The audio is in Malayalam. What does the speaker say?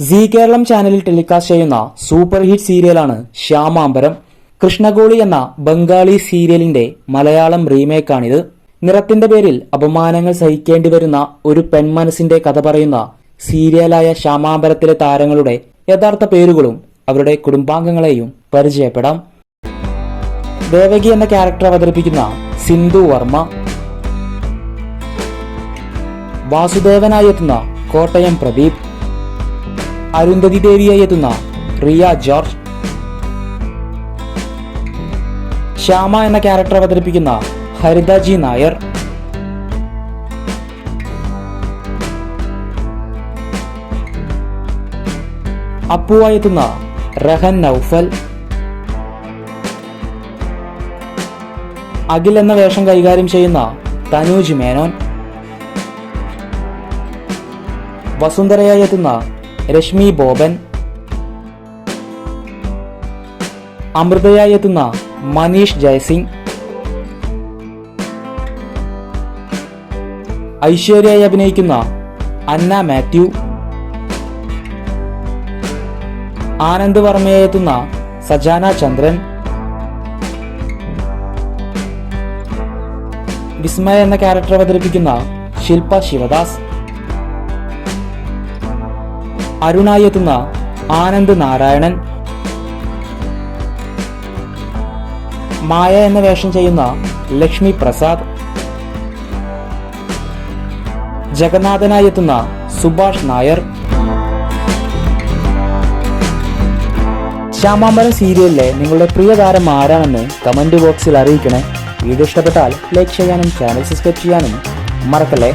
സി കേരളം ചാനലിൽ ടെലികാസ്റ്റ് ചെയ്യുന്ന സൂപ്പർ ഹിറ്റ് സീരിയലാണ് ശ്യാമാംബരം. കൃഷ്ണഗോളി എന്ന ബംഗാളി സീരിയലിന്റെ മലയാളം റീമേക്കാണിത്. നിറത്തിന്റെ പേരിൽ അപമാനങ്ങൾ സഹിക്കേണ്ടി വരുന്ന ഒരു പെൺമനസിന്റെ കഥ പറയുന്ന സീരിയലായ ശ്യാമാംബരത്തിലെ താരങ്ങളുടെ യഥാർത്ഥ പേരുകളും അവരുടെ കുടുംബാംഗങ്ങളെയും പരിചയപ്പെടാം. ദേവകി എന്ന ക്യാരക്ടർ അവതരിപ്പിക്കുന്ന സിന്ധു വർമ്മ. വാസുദേവനായി എത്തുന്ന കോട്ടയം പ്രദീപ്. അരുന്ധതി ദേവിയായി എത്തുന്ന റിയ ജോർജ്. ശ്യാമ എന്ന ക്യാരക്ടർ അവതരിപ്പിക്കുന്ന ഹരിത ജി നായർ. അപ്പുവായി എത്തുന്ന റഹൻ നൌഫൽ. അഖിൽ എന്ന വേഷം കൈകാര്യം ചെയ്യുന്ന തനൂജ് മേനോൻ. വസുന്ധരയായി എത്തുന്ന രശ്മി ബോബൻ. അമൃതയായി എത്തുന്ന മനീഷ് ജയസിംഗ്. ഐശ്വര്യയായി അഭിനയിക്കുന്ന അന്ന മാത്യു. ആനന്ദ് വർമ്മയായി എത്തുന്ന സജാന ചന്ദ്രൻ. വിസ്മയ എന്ന ക്യാരക്ടർ അവതരിപ്പിക്കുന്ന ശില്പ ശിവദാസ്. അരുണായി എത്തുന്ന ആനന്ദ് നാരായണൻ. മായ എന്ന വേഷം ചെയ്യുന്ന ലക്ഷ്മി പ്രസാദ്. ജഗന്നാഥനായി എത്തുന്ന സുഭാഷ് നായർ. ശ്യാമാമ്പരം സീരിയലിലെ നിങ്ങളുടെ പ്രിയ താരം ആരാണെന്ന് കമന്റ് ബോക്സിൽ അറിയിക്കണേ. വീഡിയോ ഇഷ്ടപ്പെട്ടാൽ ലൈക്ക് ചെയ്യാനും ചാനൽ സബ്സ്ക്രൈബ് ചെയ്യാനും മറക്കല്ലേ?